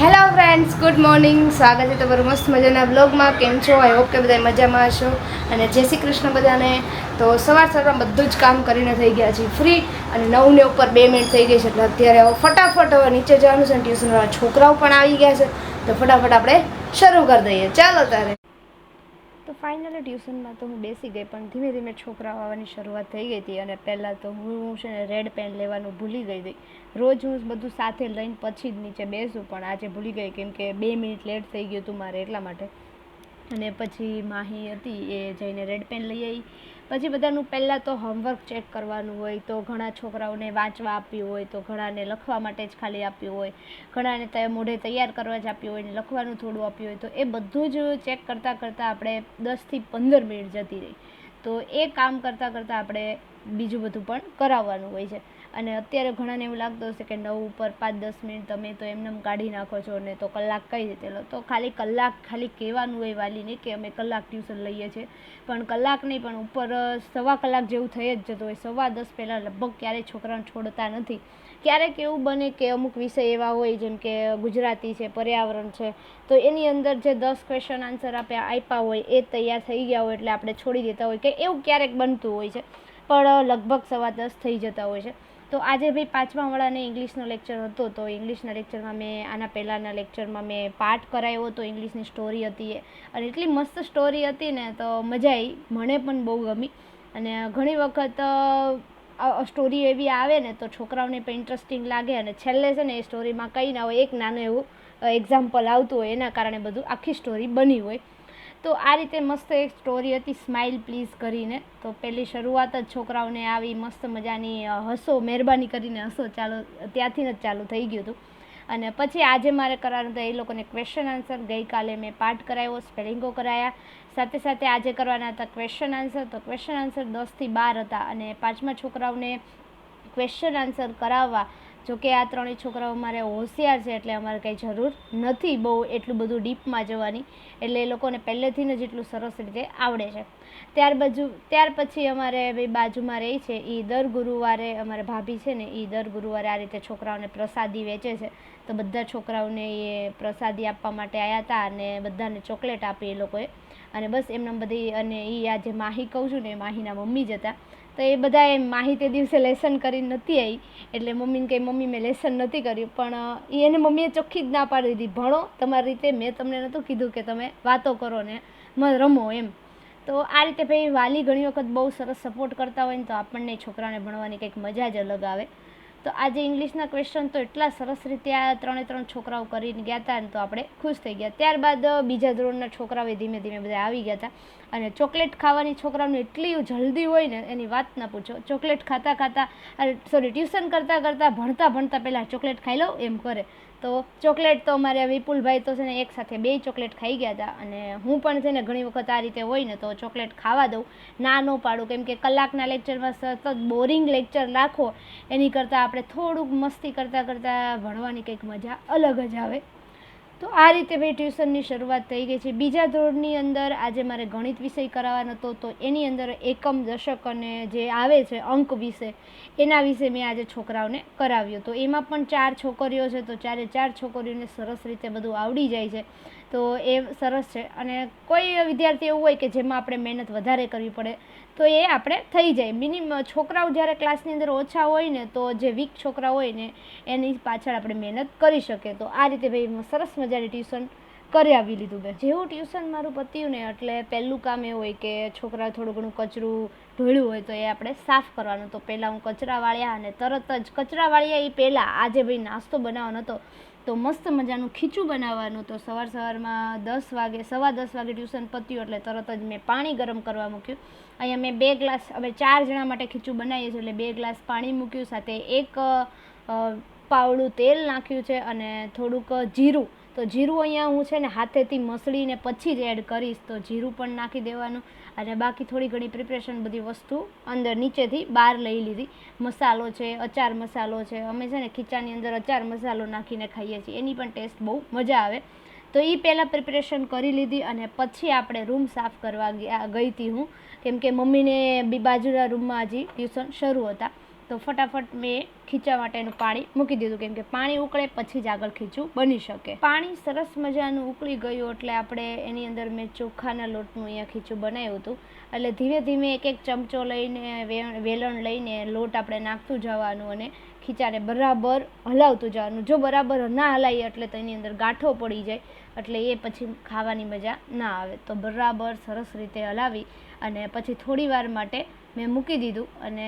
Hello friends good morning સ્વાગત છે તમારું મસ્ત મજાના બ્લોગમાં કેમ છો? આઈ હોપ કે બધા મજામાં હશો. અને જય શ્રી કૃષ્ણ બધાને. તો સવાર સવારમાં બધું જ કામ કરીને થઈ ગયા છે ફ્રી અને નવને ઉપર બે મિનિટ થઈ ગઈ છે એટલે અત્યારે હવે ફટાફટ હવે નીચે જવાનું છે ટ્યુશનવાળા છોકરાઓ પણ આવી ગયા છે. તો ફટાફટ આપણે શરૂ કરી દઈએ. ચાલો તારે ફાઇનલી ટ્યુશનમાં તો હું બેસી ગઈ, પણ ધીમે ધીમે છોકરાઓ આવવાની શરૂઆત થઈ ગઈ હતી અને પહેલાં તો હું છે ને રેડ પેન લેવાનું ભૂલી ગઈ હતી. રોજ હું બધું સાથે લઈને પછી જ નીચે બેસું, પણ આજે ભૂલી ગઈ કેમ કે બે મિનિટ લેટ થઈ ગયું હતું મારે એટલા માટે. અને પછી માહી હતી એ જઈને રેડ પેન લઈ આવી. પછી બધાનું પહેલાં તો હોમવર્ક ચેક કરવાનું હોય, તો ઘણા છોકરાઓને વાંચવા આપ્યું હોય, તો ઘણાને લખવા માટે જ ખાલી આપ્યું હોય, ઘણાને તે મોઢે તૈયાર કરવા જ આપ્યું હોય ને લખવાનું થોડું આપ્યું હોય, તો એ બધું જ ચેક કરતાં કરતાં આપણે દસથી પંદર મિનિટ જતી રહી. તો એ કામ કરતાં કરતાં આપણે બીજું બધું પણ કરાવવાનું હોય છે. અને અત્યારે ઘણાને એવું લાગતું હશે કે નવ ઉપર પાંચ દસ મિનિટ તમે તો એમને કાઢી નાખો છો ને તો કલાક કઈ રીતે લો? તો ખાલી કલાક ખાલી કહેવાનું હોય વાલીને કે અમે કલાક ટ્યુશન લઈએ છીએ. પણ કલાક નહીં, પણ ઉપર સવા કલાક જેવું થઈ જ જતું હોય. સવા દસ પહેલાં લગભગ ક્યારેય છોકરાને છોડતા નથી. ક્યારેક એવું બને કે અમુક વિષય એવા હોય જેમ કે ગુજરાતી છે, પર્યાવરણ છે, તો એની અંદર જે દસ ક્વેશ્ચન આન્સર આપે, આપ્યા હોય, એ તૈયાર થઈ ગયા હોય એટલે આપણે છોડી દેતા હોય કે એવું ક્યારેક બનતું હોય છે. પણ લગભગ સવા દસ થઈ જતા હોય છે. તો આજે ભાઈ પાંચમા વાળાને ઇંગ્લિશનો લેક્ચર હતો તો ઇંગ્લિશના લેક્ચરમાં મેં આના પહેલાંના લેક્ચરમાં મેં પાઠ કરાયો હતો, ઇંગ્લિશની સ્ટોરી હતી એ. અને એટલી મસ્ત સ્ટોરી હતી ને તો મજા આવી મને પણ બહુ ગમી. અને ઘણી વખત સ્ટોરી એવી આવે ને તો છોકરાઓને પણ ઇન્ટરેસ્ટિંગ લાગે અને છેલ્લે છે ને એ સ્ટોરીમાં કંઈ ના હોય, એક નાનું એવું એક્ઝામ્પલ આવતું હોય એના કારણે બધું આખી સ્ટોરી બની હોય. તો આ રીતે મસ્ત એક સ્ટોરી હતી સ્માઇલ પ્લીઝ કરીને. તો પહેલી શરૂઆત જ છોકરાઓને આવી મસ્ત મજાની હસો, મહેરબાની કરીને હસો ચાલુ, ત્યાંથી જ ચાલુ થઈ ગયું હતું. અને પછી આજે મારે કરવાનું હતું એ લોકોને ક્વેશ્ચન આન્સર ગઈકાલે મેં પાઠ કરાવ્યો સ્પેલિંગો કરાયા. સાથે સાથે આજે કરવાના હતા ક્વેશ્ચન આન્સર તો ક્વેશ્ચન આન્સર દસથી બાર હતા અને પાંચમા છોકરાઓને ક્વેશ્ચન આન્સર કરાવવા જોકે આ ત્રણેય છોકરાઓ મારે હોશિયાર છે એટલે અમારે કંઈ જરૂર નથી બહુ એટલું બધું ડીપમાં જવાની. એટલે એ લોકોને પહેલેથી જ એટલું સરસ રીતે આવડે છે. ત્યાર બાજુ, ત્યાર પછી અમારે ભાઈ બાજુમાં રહી છે. એ દર ગુરુવારે અમારે ભાભી છે ને એ દર ગુરુવારે આ રીતે છોકરાઓને પ્રસાદી વેચે છે. તો બધા છોકરાઓને એ પ્રસાદી આપવા માટે આવ્યા હતા અને બધાને ચોકલેટ આપી એ લોકોએ. અને બસ એમને બધી, અને એ આ જે માહી કહું છું ને, એ માહીના મમ્મી જ હતા. તો એ બધા એમ માહી તે દિવસે લેસન કરીને નથી આવી એટલે મમ્મીને કંઈ મમ્મી, મેં લેસન નથી કર્યું. પણ એને મમ્મીએ ચોખ્ખી જ ના પાડી દીધી. ભણો, તમારી રીતે મેં તમને નહોતું કીધું કે તમે વાતો કરો ને રમો એમ. તો આ રીતે ભાઈ વાલી ઘણી વખત બહુ સરસ સપોર્ટ કરતા હોય ને તો આપણને છોકરાને ભણવાની કંઈક મજા જ અલગ આવે. તો આજે ઇંગ્લિશના ક્વેશ્ચન તો એટલા સરસ રીતે આ ત્રણે ત્રણ છોકરાઓ કરીને ગયા હતા ને તો આપણે ખુશ થઈ ગયા. ત્યારબાદ બીજા ધોરણના છોકરાઓ ધીમે ધીમે બધા આવી ગયા હતા અને ચોકલેટ ખાવાની છોકરાઓને એટલી જલ્દી હોય ને, એની વાત ના પૂછો. ચોકલેટ ખાતા ખાતા સોરી ટ્યુશન કરતાં કરતાં ભણતા ભણતા પહેલાં ચોકલેટ ખાઈ લઉં એમ કરે. તો ચોકલેટ તો અમારે વિપુલભાઈ તો છે ને એક સાથે બે ચોકલેટ ખાઈ ગયા હતા અને હું પણ છે ને ઘણી વખત આ રીતે હોય ને તો ચોકલેટ ખાવા દઉં. ના ન પાડું, કેમ કે કલાકના લેક્ચરમાં સતત બોરિંગ લેક્ચર રાખો, એની કરતાં આપણે થોડુંક મસ્તી કરતાં કરતાં ભણવાની કંઈક મજા અલગ જ આવે. તો આ રીતે મેં ટ્યુશનની શરૂઆત થઈ ગઈ છે. બીજા ધોરણની અંદર આજે મારે ગણિત વિષય કરાવવાનો હતો, તો એની અંદર એકમ દશક અને જે આવે છે, અંક વિશે, એના વિશે મેં આજે છોકરાઓને કરાવ્યું. તો એમાં પણ ચાર છોકરીઓ છે, તો ચારે ચાર છોકરીઓને સરસ રીતે બધું આવડી જાય છે. તો એ સરસ છે. અને કોઈ વિદ્યાર્થી એવું હોય કે જેમાં આપણે મહેનત વધારે કરવી પડે, તો એ આપણે થઈ જાય. મિનિમમ છોકરાઓ જ્યારે ક્લાસની અંદર ઓછા હોય ને, તો જે વીક છોકરા હોય ને, એની પાછળ આપણે મહેનત કરી શકીએ. તો આ રીતે ભાઈ સરસ મજાની ટ્યુશન કરી આવી લીધું મેં. જેવું ટ્યુશન મારું પત્યું ને, એટલે પહેલું કામ એ હોય કે છોકરા થોડું ઘણું કચરું ઢોળ્યું હોય તો એ આપણે સાફ કરવાનું. તો પહેલાં હું કચરા વાળ્યા અને તરત જ કચરા વાળ્યા એ પહેલાં. આજે ભાઈ નાસ્તો બનાવવાનો હતો. તો મસ્ત મજાનું ખીચું બનાવવાનું. તો સવાર સવારમાં દસ વાગે, સવા દસ વાગે ટ્યુશન પત્યું એટલે તરત જ મેં પાણી ગરમ કરવા મૂક્યું. અહીંયા મેં બે ગ્લાસ, હવે ચાર જણા માટે ખીચું બનાવીએ છીએ એટલે બે ગ્લાસ પાણી મૂક્યું, સાથે એક પાવડું તેલ નાખ્યું છે અને થોડુંક જીરું. તો જીરું અહીંયા હું છે ને હાથેથી મસળીને પછી જ એડ કરીશ. તો જીરું પણ નાખી દેવાનું. અને બાકી થોડી ઘણી પ્રિપરેશન બધી વસ્તુ અંદર નીચેથી બહાર લઈ લીધી. મસાલો છે, અચાર મસાલો છે. અમે છે ને ખીચાની અંદર અચાર મસાલો નાખીને ખાઈએ છીએ. એની પણ ટેસ્ટ બહુ મજા આવે. તો એ પહેલાં પ્રિપરેશન કરી લીધી અને પછી આપણે રૂમ સાફ કરવા ગઈ હતી હું. કેમ કે મમ્મીને બી બાજુના રૂમમાં હજી ટ્યુશન શરૂ હતા. તો ફટાફટ મેં ખીચા માટેનું પાણી મૂકી દીધું, કેમ કે પાણી ઉકળે પછી જ આગળ ખીચું બની શકે. પાણી સરસ મજાનું ઉકળી ગયું એટલે આપણે એની અંદર મેં ચોખાના લોટનું અહીંયા ખીચું બનાવ્યું હતું. એટલે ધીમે ધીમે એક એક ચમચો લઈને વેલણ લઈને લોટ આપણે નાખતું જવાનું અને ખીચાને બરાબર હલાવતું જવાનું. જો બરાબર ના હલાવીએ એટલે તો એની અંદર ગાંઠો પડી જાય, એટલે એ પછી ખાવાની મજા ના આવે. તો બરાબર સરસ રીતે હલાવી અને પછી થોડી વાર માટે મેં મૂકી દીધું અને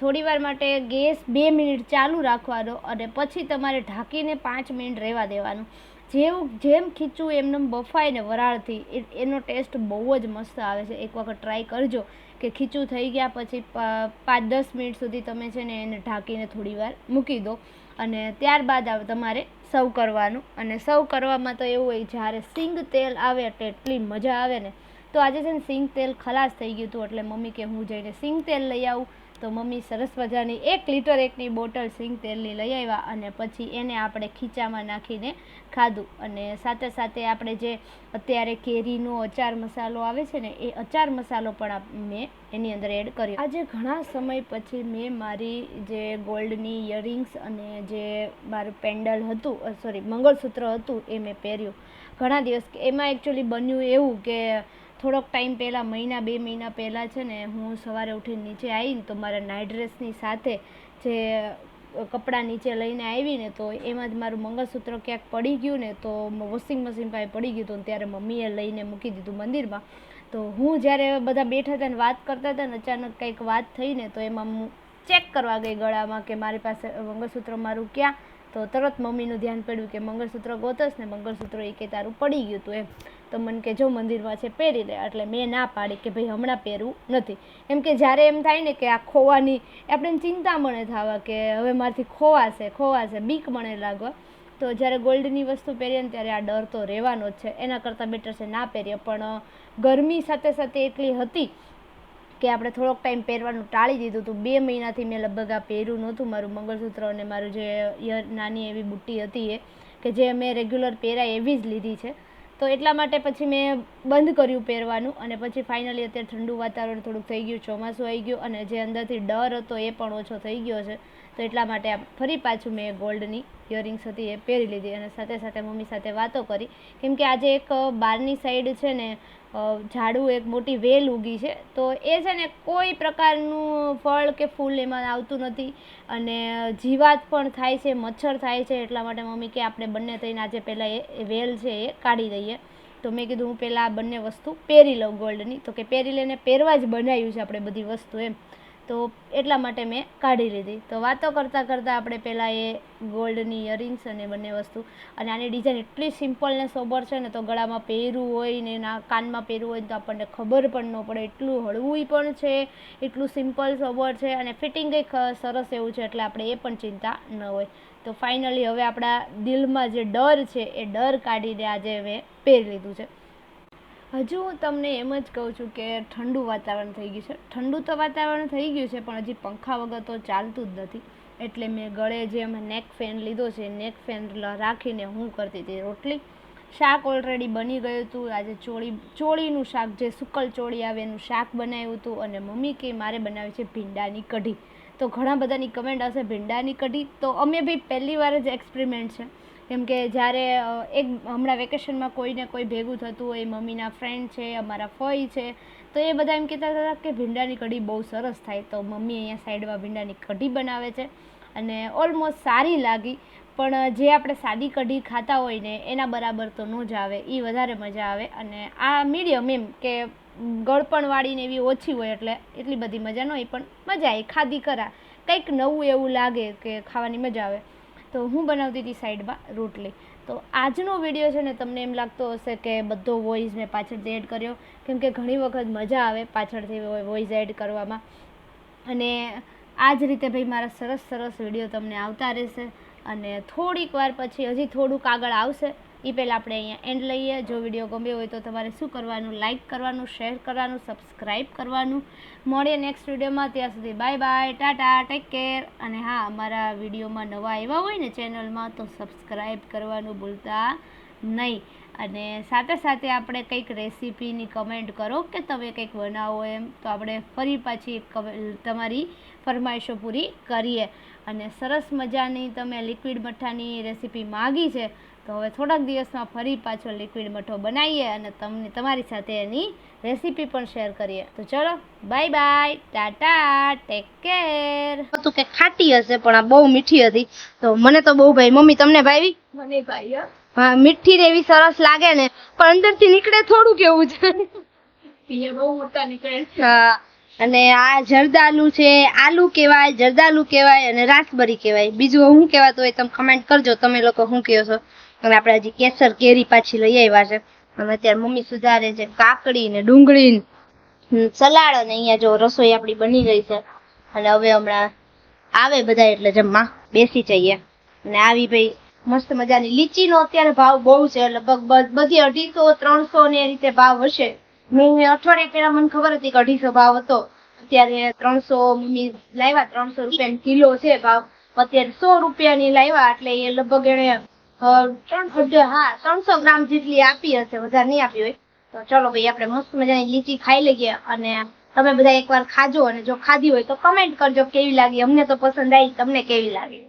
થોડી વાર માટે ગેસ બે મિનિટ ચાલુ રાખવાનો અને પછી તમારે ઢાંકીને પાંચ મિનિટ રહેવા દેવાનું. જેવું, જેમ ખીચું એમને બફાય ને વરાળથી. એનો ટેસ્ટ બહુ જ મસ્ત આવે છે. એક વખત ટ્રાય કરજો કે ખીચું થઈ ગયા પછી પાંચ, દસ મિનિટ સુધી તમે છે ને એને ઢાંકીને થોડીવાર મૂકી દો. અને ત્યારબાદ તમારે સર્વ કરવાનું. અને સર્વ કરવામાં તો એવું હોય, જ્યારે સિંગ તેલ આવે એટલે એટલી મજા આવે ને, તો આજે છે ને સિંગ તેલ ખલાસ થઈ ગયું હતું. એટલે મમ્મી કે હું જઈને સિંગ તેલ લઈ આવું. તો મમ્મી સરસ મજાની એક લીટર એકની બોટલ સિંગ તેલની લઈ આવ્યા અને પછી એને આપણે ખીચામાં નાખીને ખાધું. અને સાથે સાથે આપણે જે અત્યારે કેરીનો અચાર મસાલો આવે છે ને, એ અચાર મસાલો પણ મેં એની અંદર એડ કર્યો. આજે ઘણા સમય પછી મેં મારી જે ગોલ્ડની ઇયરિંગ્સ અને જે મારું પેન્ડલ હતું સોરી, મંગળસૂત્ર હતું એ મેં પહેર્યું. ઘણા દિવસ એમાં એકચ્યુઅલી બન્યું એવું કે થોડોક ટાઈમ પહેલાં, મહિના, બે મહિના પહેલાં છે ને, હું સવારે ઉઠીને નીચે આવીને તો મારા નાઇટ ડ્રેસની સાથે જે કપડાં નીચે લઈને આવીને તો એમાં જ મારું મંગળસૂત્ર ક્યાંક પડી ગયું ને, તો વોશિંગ મશીન પાસે પડી ગયું હતું ત્યારે મમ્મીએ લઈને મૂકી દીધું મંદિરમાં. તો હું જ્યારે બધા બેઠા હતા ને વાત કરતા હતા ને, અચાનક કંઈક વાત થઈ ને તો એમાં હું ચેક કરવા ગઈ ગળામાં કે મારી પાસે મંગળસૂત્ર મારું ક્યાં? તો તરત મમ્મીનું ધ્યાન પડ્યું કે મંગળસૂત્ર ગોતસ ને, મંગળસૂત્ર એ તારું પડી ગયું હતું એમ. તો મને કે જો મંદિરમાં છે, પહેરી લે. એટલે મેં ના પાડી કે ભાઈ હમણાં પહેરવું નથી. એમ કે જ્યારે એમ થાય ને કે આ ખોવાની, આપણે ચિંતા મને થવા કે હવે મારાથી ખોવાશે ખોવાશે, બીક મને લાગવા. તો જ્યારે ગોલ્ડની વસ્તુ પહેરીએ ને ત્યારે આ ડર તો રહેવાનો જ છે. એના કરતાં બેટર છે ના પહેરીએ. પણ ગરમી સાથે સાથે એટલી હતી કે આપણે થોડોક ટાઈમ પહેરવાનું ટાળી દીધું હતું. બે મહિનાથી મેં લગભગ આ પહેર્યું નહોતું મારું મંગળસૂત્ર અને મારું જે નાની એવી બુટ્ટી હતી એ, કે જે મેં રેગ્યુલર પહેરાય એવી જ લીધી છે. તો એટલા માટે પછી મેં બંધ કર્યું પહેરવાનું અને પછી ફાઇનલી અત્યારે ઠંડુ વાતાવરણ થોડુંક થઈ ગયું, ચોમાસું આવી ગયું અને જે અંદરથી ડર હતો એ પણ ઓછો થઈ ગયો છે. તો એટલા માટે ફરી પાછું મેં ગોલ્ડની ઇયરિંગ્સ હતી એ પહેરી લીધી અને સાથે સાથે મમ્મી સાથે વાતો કરી. કેમ કે આજે એક બારની સાઈડ છે ને ઝાડું એક મોટી વેલ ઉગી છે. તો એ છે ને કોઈ પ્રકારનું ફળ કે ફૂલ એમાં આવતું નથી અને જીવાત પણ થાય છે, મચ્છર થાય છે, એટલા માટે મમ્મી કે આપણે બંને થઈને આજે પહેલાં એ વેલ છે એ કાઢી દઈએ. તો મેં કીધું હું પહેલાં આ બંને વસ્તુ પહેરી લઉં ગોલ્ડની. તો કે પહેરી લઈને પહેરવા જ બનાવ્યું છે આપણે બધી વસ્તુ એમ. તો એટલા માટે મેં કાઢી લીધી. તો વાતો કરતાં કરતાં આપણે પહેલાં એ ગોલ્ડની ઇયરિંગ્સ અને બંને વસ્તુ અને આની ડિઝાઇન એટલી સિમ્પલ ને સોબર છે ને તો ગળામાં પહેરવું હોય ને ના કાનમાં પહેરવું હોય તો આપણને ખબર પણ ન પડે. એટલું હળવું પણ છે, એટલું સિમ્પલ સોબર છે અને ફિટિંગ કંઈક સરસ એવું છે એટલે આપણે એ પણ ચિંતા ન હોય. તો ફાઇનલી હવે આપણા દિલમાં જે ડર છે એ ડર કાઢીને આજે મેં પહેરી લીધું છે. હજુ હું તમને એમ જ કહું છું કે ઠંડુ વાતાવરણ થઈ ગયું છે. ઠંડુ તો વાતાવરણ થઈ ગયું છે, પણ હજી પંખા વગર તો ચાલતું જ નથી. એટલે મેં ગળે જે અમે નેક ફેન લીધો છે નેક ફેન રાખીને હું કરતી હતી રોટલી. શાક ઓલરેડી બની ગયું હતું. આજે ચોળી, ચોળીનું શાક, જે સુકલ ચોળી આવે એનું શાક બનાવ્યું હતું અને મમ્મી કે મારે બનાવી છે ભીંડાની કઢી. તો ઘણા બધાની કમેન્ટ આવશે, ભીંડાની કઢી? તો અમે બી પહેલી વાર જ એક્સપેરિમેન્ટ છે. કેમ કે જ્યારે એક હમણાં વેકેશનમાં કોઈને કોઈ ભેગું થતું હોય, મમ્મીના ફ્રેન્ડ છે, અમારા ફઈ છે, તો એ બધા એમ કહેતા હતા કે ભીંડાની કઢી બહુ સરસ થાય તો મમ્મી અહીંયા સાઈડમાં ભીંડાની કઢી બનાવે છે અને ઓલમોસ્ટ સારી લાગી. પણ જે આપણે સાદી કઢી ખાતા હોય ને, એના બરાબર તો ન જ આવે એ વધારે મજા આવે. અને આ મીડિયમ એમ કે ગળપણવાળીને એવી ઓછી હોય એટલે એટલી બધી મજા ન હોય, પણ મજા આવી ખાધી કરા. કંઈક નવું એવું લાગે કે ખાવાની મજા આવે. તો હું બનાવતી હતી સાઈડમાં રોટલી. તો આજનો વીડિયો છે ને, તમને એમ લાગતો હશે કે બધો વોઇસ મેં પાછળથી એડ કર્યો. કેમ કે ઘણી વખત મજા આવે પાછળથી વોઇસ એડ કરવામાં. અને આ જ રીતે ભાઈ મારા સરસ સરસ વીડિયો તમને આવતા રહેશે. અને થોડીક વાર પછી હજી થોડુંક આગળ આવશે. એ પહેલાં આપણે અહીંયા એન્ડ લઈએ. જો વીડિયો ગમ્યો હોય તો તમારે શું કરવાનું લાઇક કરવાનું શેર કરવાનું સબસ્ક્રાઈબ કરવાનું. મળીએ નેક્સ્ટ વિડીયોમાં ત્યાં સુધી bye bye tata take care અને હા, અમારા વિડીયોમાં નવા આવ્યા હોય ને ચેનલમાં તો સબસ્ક્રાઈબ કરવાનું ભૂલતા નહીં. અને સાથે સાથે આપણે કંઈક રેસીપીની કમેન્ટ કરો કે તમે કંઈક બનાવો એમ, તો આપણે ફરી પાછી તમારી ફરમાઈશો પૂરી કરીએ. અને સરસ મજાની તમે લિક્વિડ મઠાની રેસીપી માગી છે તો હવે થોડાક દિવસમાં ફરી પાછો લિક્વિડ મઠો બનાવીએ અને તમને તમારી સાથે એની રેસીપી પણ શેર કરીએ. તો ચલો bye bye tata take care હતું કે ખાટી હશે પણ આ બહુ મીઠી હતી. તો મને તો બહુ ભાઈ મમ્મી તમને ભાવી મને ભાઈ હા. મીઠી ને એવી સરસ લાગે ને પણ અંદરથી નીકળે થોડું કેવું છે. બહુ મોટા નીકળે. હા અને આ જરદાલુ છે આલુ કહેવાય જરદાલુ કહેવાય અને રાસબરી કહેવાય. બીજું શું કહેવાતું હોય તમે કમેન્ટ કરજો તમે લોકો શું કહો છો? અને આપણે હજી કેસર કેરી પાછી લઈ આવ્યા છે. અને અત્યારે મમ્મી સુધારે છે કાકડી ને ડુંગળી સલાડ અને અહીંયા જો રસોઈ આપણી બની ગઈ છે. અને હવે હમણાં આવે બધા એટલે જમવા, બેસી જઈએ. અને આવી ભાઈ મસ્ત મજાની લીચીનો અત્યારે ભાવ બહુ છે, લગભગ બધી અઢીસો, ત્રણસો ને એ રીતે ભાવ હશે. મેં અઠવાડિયા પહેલા મને ખબર હતી કે અઢીસો ભાવ હતો. અત્યારે ત્રણસો, મમ્મી લાવ્યા ત્રણસો રૂપિયા કિલો છે ભાવ. અત્યારે સો રૂપિયાની લાવ્યા, એટલે એ લગભગ એને અ, ત્રણસો હા ત્રણસો ગ્રામ જેટલી આપી હશે વધારે નહીં આપી હોય. તો ચલો ભાઈ આપણે મસ્ત મજાની લીચી ખાઈ લઈએ અને તમે બધા એકવાર ખાજો અને જો ખાધી હોય તો કમેન્ટ કરજો કેવી લાગી. અમને તો પસંદ આવી તમને કેવી લાગી.